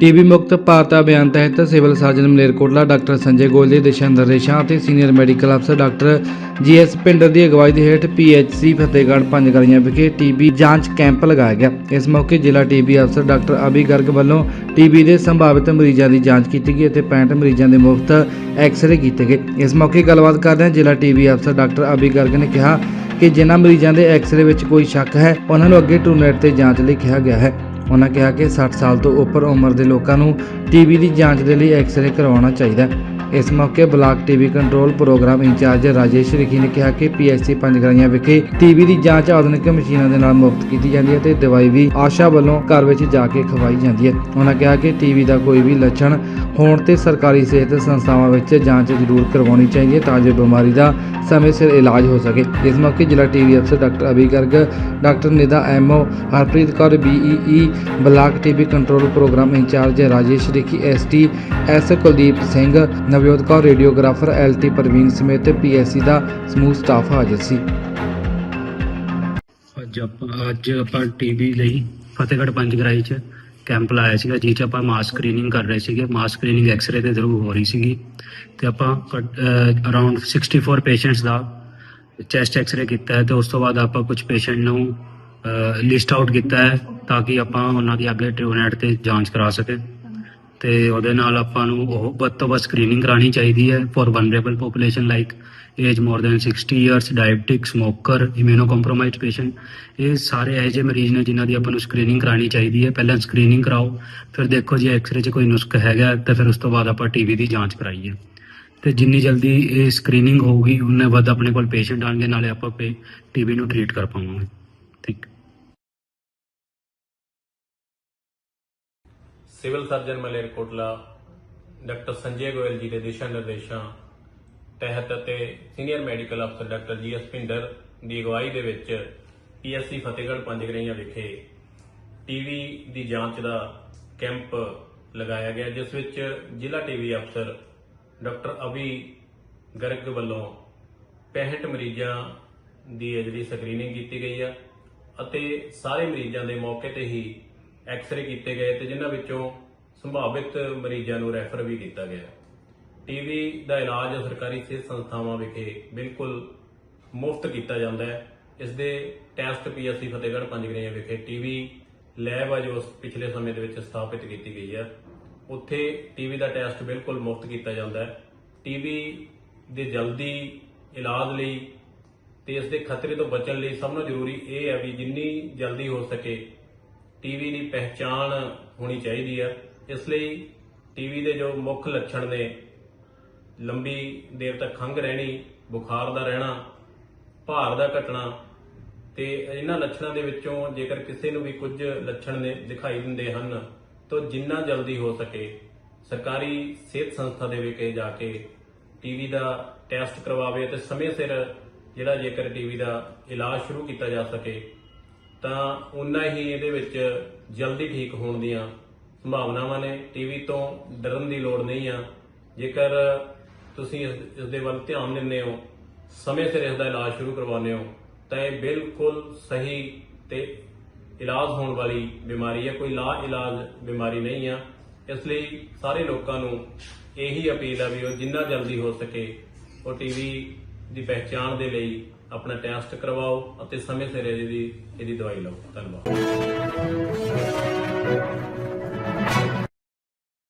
TB ਮੁਕਤ ਭਾਰਤ ਅਭਿਆਨ ਤਹਿਤ civil surgeon Malerkotla doctor Sanjay Goyal ਦੇ ਦਿਸ਼ਾ ਨਿਰਦੇਸ਼ਾਂ ਅਤੇ ਸੀਨੀਅਰ ਮੈਡੀਕਲ ਅਫਸਰ ਡਾਕਟਰ ਜੀਐਸ ਪਿੰਡਰ ਦੀ ਅਗਵਾਈ ਦੇ ਹੇਠ ਪੀਐਚਸੀ ਫਤਿਹਗੜ੍ਹ ਪੰਜ ਗਲੀਆਂ ਵਿਖੇ ਟੀਬੀ ਜਾਂਚ ਕੈਂਪ ਲਗਾਇਆ ਗਿਆ। ਇਸ ਮੌਕੇ ਜ਼ਿਲ੍ਹਾ ਟੀਬੀ ਅਫਸਰ ਡਾਕਟਰ ਅਭੀ ਗਰਗ ਵੱਲੋਂ ਟੀਬੀ ਦੇ ਸੰਭਾਵਿਤ ਮਰੀਜ਼ਾਂ ਦੀ ਜਾਂਚ ਕੀਤੀ ਗਈ ਅਤੇ 65 ਮਰੀਜ਼ਾਂ ਦੇ ਮੁਫਤ ਐਕਸ-ਰੇ ਕੀਤੇ ਗਏ। ਇਸ ਮੌਕੇ ਗੱਲਬਾਤ ਕਰਦਿਆਂ ਜ਼ਿਲ੍ਹਾ ਟੀਬੀ ਅਫਸਰ ਡਾਕਟਰ ਅਭੀ ਗਰਗ ਨੇ ਕਿਹਾ ਕਿ ਜਿਨ੍ਹਾਂ ਮਰੀਜ਼ਾਂ ਦੇ ਐਕਸ-ਰੇ ਵਿੱਚ ਕੋਈ ਸ਼ੱਕ ਹੈ, ਉਹਨਾਂ ਨੂੰ ਅੱਗੇ ਟੂਨੈਟ ਤੇ ਜਾਂਚ ਲਈ ਕਿਹਾ ਗਿਆ ਹੈ। ਉਹਨਾਂ ਕਿਹਾ ਕਿ 60 ਸਾਲ ਤੋਂ ਉੱਪਰ ਉਮਰ ਦੇ ਲੋਕਾਂ ਨੂੰ ਟੀਬੀ ਦੀ ਜਾਂਚ ਦੇ ਲਈ ਐਕਸ-ਰੇ ਕਰਵਾਉਣਾ ਚਾਹੀਦਾ ਹੈ। ਇਸ ਮੌਕੇ block TB control programme incharge Rajesh Rikhi ਨੇ ਕਿਹਾ ਕਿ ਪੀਐਸਸੀ ਪੰਜਗਰਾਈਆਂ ਵਿਖੇ ਟੀਬੀ ਦੀ ਜਾਂਚ ਆਧੁਨਿਕ ਮਸ਼ੀਨਾਂ ਦੇ ਨਾਲ ਮੁਫਤ ਕੀਤੀ ਜਾਂਦੀ ਹੈ ਤੇ ਦਵਾਈ ਵੀ ਆਸ਼ਾ ਵੱਲੋਂ ਘਰ ਵਿੱਚ ਜਾ ਕੇ ਖਵਾਈ ਜਾਂਦੀ ਹੈ। ਉਹਨਾਂ ਕਿਹਾ ਕਿ ਟੀਬੀ ਦਾ ਕੋਈ ਵੀ ਲੱਛਣ ਹੋਣ ਤੇ ਸਰਕਾਰੀ ਸਿਹਤ ਸੰਸਥਾਵਾਂ ਵਿੱਚ ਜਾਂਚ ਜ਼ਰੂਰ ਕਰਵਾਉਣੀ ਚਾਹੀਦੀ ਹੈ ਤਾਂ ਜੋ ਬਿਮਾਰੀ ਦਾ ਸਮੇਂ ਸਿਰ ਇਲਾਜ ਹੋ ਸਕੇ। ਇਸ ਮੌਕੇ ਜ਼ਿਲ੍ਹਾ ਟੀਵੀ ਅਫਸਰ doctor Abhi Garg, doctor Nida MO Harpreet Kaur BEE block TB control programme incharge Rajesh Rikhi ST S Kuldeep Singh Navjot Kaur, radiographer LT Praveen ਸਮੇਤ ਪੀਐਸਸੀ ਦਾ ਸਮੂਹ ਸਟਾਫ ਹਾਜ਼ਰ ਸੀ। ਅੱਜ ਆਪਾਂ ਅੱਜ ਆਪਾਂ ਟੀਬੀ ਲਈ ਫਤਿਹਗੜ੍ਹ ਪੰਜਗਰਾਈ ਚ ਕੈਂਪ ਲਾਇਆ ਸੀਗਾ ਜਿਸ ਚ ਆਪਾਂ ਮਾਸ ਸਕਰੀਨਿੰਗ ਕਰ ਰਹੇ ਸੀਗੇ। ਮਾਸ ਸਕਰੀਨਿੰਗ ਐਕਸ-ਰੇ ਦੇ ਥਰੂ ਹੋ ਰਹੀ ਸੀਗੀ। ਤੇ ਆਪਾਂ ਅਰਾਊਂਡ 64 ਪੇਸ਼ੈਂਟਸ ਦਾ ਚੈਸਟ ਐਕਸ-ਰੇ ਕੀਤਾ ਹੈ। ਤੇ ਉਸ ਤੋਂ ਬਾਅਦ ਆਪਾਂ ਕੁਝ ਪੇਸ਼ੈਂਟ ਨੂੰ ਲਿਸਟ ਆਊਟ ਕੀਤਾ ਹੈ, ਤਾਂ ਕਿ ਆਪਾਂ ਉਹਨਾਂ ਦੀ ਅੱਗੇ ਟ੍ਰਿਬੂਨੈਟ ਤੇ ਜਾਂਚ ਕਰਾ ਸਕੇ ਤੇ ਉਹਦੇ ਨਾਲ ਆਪਾਂ ਨੂੰ ਉਹ ਵੱਧ ਤੋਂ ਵੱਧ ਸਕਰੀਨਿੰਗ ਕਰਾਣੀ ਚਾਹੀਦੀ ਹੈ for vulnerable population like age more than 60 years diabetic smoker immunocompromised patient ਇਹ ਸਾਰੇ ਇਹੋ ਜਿਹੇ ਮਰੀਜ਼ ਨੇ ਜਿਨ੍ਹਾਂ ਦੀ ਆਪਾਂ ਨੂੰ ਸਕਰੀਨਿੰਗ ਕਰਾਣੀ ਚਾਹੀਦੀ ਹੈ। ਪਹਿਲਾਂ ਸਕਰੀਨਿੰਗ ਕਰਾਓ, ਫਿਰ ਦੇਖੋ ਜੇ ਐਕਸ-ਰੇ 'ਚ ਕੋਈ ਨੁਸਖ ਹੈਗਾ ਤਾਂ ਫਿਰ ਉਸ ਤੋਂ ਬਾਅਦ ਆਪਾਂ ਟੀਵੀ ਦੀ ਜਾਂਚ ਕਰਾਈਏ। ਤੇ ਜਿੰਨੀ ਜਲਦੀ ਇਹ ਸਕਰੀਨਿੰਗ ਹੋਊਗੀ, ਉਨੇ ਵੱਧ ਆਪਣੇ ਕੋਲ ਪੇਸ਼ੈਂਟ ਆਣਗੇ ਨਾਲੇ ਆਪਾਂ ਟੀਵੀ ਨੂੰ ਟ੍ਰੀਟ ਕਰ ਪਾਵਾਂਗੇ। Civil surgeon Malerkotla doctor Sanjay Goyal ji ਦੇ ਦਿਸ਼ਾ ਨਿਰਦੇਸ਼ਾਂ ਤਹਿਤ ਅਤੇ ਸੀਨੀਅਰ ਮੈਡੀਕਲ ਅਫਸਰ ਡਾਕਟਰ ਜੀ ਜੀਐਸ ਪਿੰਡਰ ਦੀ ਅਗਵਾਈ ਦੇ ਵਿੱਚ ਪੀਐਸਸੀ ਫਤਿਹਗੜ੍ਹ ਪੰਜਗਰਈਆਂ ਵਿਖੇ ਟੀਵੀ ਦੀ ਜਾਂਚ ਦਾ ਕੈਂਪ ਲਗਾਇਆ ਗਿਆ, ਜਿਸ ਵਿੱਚ ਜ਼ਿਲ੍ਹਾ ਟੀਵੀ ਅਫਸਰ ਡਾਕਟਰ ਅਭੀ ਗਰਗ ਵੱਲੋਂ 65 ਮਰੀਜ਼ਾਂ ਦੀ ਹੈ ਜਿਹੜੀ ਸਕਰੀਨਿੰਗ ਕੀਤੀ ਗਈ ਆ ਅਤੇ ਸਾਰੇ ਮਰੀਜ਼ਾਂ ਦੇ ਮੌਕੇ ਤੇ ਹੀ ਐਕਸ-ਰੇ ਕੀਤੇ ਗਏ ਤੇ ਜਿਨ੍ਹਾਂ ਵਿੱਚੋਂ ਸੰਭਾਵਿਤ ਮਰੀਜ਼ਾਂ ਨੂੰ ਰੈਫਰ ਵੀ ਕੀਤਾ ਗਿਆ ਟੀਵੀ ਦਾ ਇਲਾਜ ਸਰਕਾਰੀ ਸਿਹਤ ਸੰਸਥਾਵਾਂ ਵਿਖੇ ਬਿਲਕੁਲ ਮੁਫਤ ਕੀਤਾ ਜਾਂਦਾ ਹੈ। ਇਸ ਦੇ ਟੈਸਟ ਪੀਐਸਸੀ ਫਤਿਹਗੜ੍ਹ ਪੰਜਗਰਈਆਂ ਵਿਖੇ ਟੀਵੀ ਲੈਬ ਆ ਜੋ ਪਿਛਲੇ ਸਮੇਂ ਦੇ ਵਿੱਚ ਸਥਾਪਿਤ ਕੀਤੀ ਗਈ ਹੈ ਉੱਥੇ ਟੀਵੀ ਦਾ ਟੈਸਟ ਬਿਲਕੁਲ ਮੁਫਤ ਕੀਤਾ ਜਾਂਦਾ ਹੈ। ਟੀਵੀ ਦੇ ਜਲਦੀ ਇਲਾਜ ਲਈ ਤੇ ਇਸ ਦੇ ਖਤਰੇ ਤੋਂ ਬਚਣ ਲਈ ਸਭ ਤੋਂ ਜ਼ਰੂਰੀ ਇਹ ਹੈ ਵੀ ਜਿੰਨੀ ਜਲਦੀ ਹੋ ਸਕੇ ਟੀਵੀ ਦੀ ਪਹਿਚਾਣ ਹੋਣੀ ਚਾਹੀਦੀ ਹੈ ਇਸ ਲਈ ਟੀਵੀ ਦੇ ਜੋ ਮੁੱਖ ਲੱਛਣ ਨੇ, ਲੰਬੀ ਦੇਰ ਤੱਕ ਖੰਘ ਰਹਿਣੀ, ਬੁਖਾਰ ਦਾ ਰਹਿਣਾ, ਭਾਰ ਦਾ ਘਟਣਾ, ਤੇ ਇਹਨਾਂ ਲੱਛਣਾਂ ਦੇ ਵਿੱਚੋਂ ਜੇਕਰ ਕਿਸੇ ਨੂੰ ਵੀ ਕੁਝ ਲੱਛਣ ਨੇ ਦਿਖਾਈ ਦਿੰਦੇ ਹਨ, ਤਾਂ ਜਿੰਨਾ ਜਲਦੀ ਹੋ ਸਕੇ, ਸਰਕਾਰੀ ਸਿਹਤ ਸੰਸਥਾ ਦੇ ਵਿਖੇ ਜਾ ਕੇ ਟੀਵੀ ਦਾ ਟੈਸਟ ਕਰਵਾਵੇ ਤੇ ਸਮੇਂ ਸਿਰ ਜਿਹੜਾ ਜੇਕਰ ਟੀਵੀ ਦਾ ਇਲਾਜ ਸ਼ੁਰੂ ਕੀਤਾ ਜਾ ਸਕੇ ਤਾਂ ਉਨਾ ਹੀ ਇਹਦੇ ਵਿੱਚ ਜਲਦੀ ਠੀਕ ਹੋਣ ਦੀਆਂ ਸੰਭਾਵਨਾਵਾਂ ਨੇ। ਟੀਵੀ ਤੋਂ ਡਰਨ ਦੀ ਲੋੜ ਨਹੀਂ ਆ। ਜੇਕਰ ਤੁਸੀਂ ਇਸ ਇਸ ਦੇ ਵੱਲ ਧਿਆਨ ਦਿੰਦੇ ਹੋ, ਸਮੇਂ ਸਿਰ ਇਸ ਦਾ ਇਲਾਜ ਸ਼ੁਰੂ ਕਰਵਾਉਂਦੇ ਹੋ, ਤਾਂ ਇਹ ਬਿਲਕੁਲ ਸਹੀ ਤੇ ਇਲਾਜ ਹੋਣ ਵਾਲੀ ਬਿਮਾਰੀ ਹੈ। ਕੋਈ ਲਾ ਇਲਾਜ ਬਿਮਾਰੀ ਨਹੀਂ ਆ। ਇਸ ਲਈ ਸਾਰੇ ਲੋਕਾਂ ਨੂੰ ਇਹੀ ਅਪੀਲ ਆ ਵੀ ਉਹ ਜਿੰਨਾ ਜਲਦੀ ਹੋ ਸਕੇ ਉਹ ਟੀਵੀ ਦੀ ਪਹਿਚਾਣ ਦੇ ਲਈ ਆਪਣਾ ਟੈਸਟ ਕਰਵਾਓ ਅਤੇ ਸਮੇਂ ਸਿਰ ਇਹਦੀ ਇਹਦੀ ਦਵਾਈ ਲਓ। ਧੰਨਵਾਦ।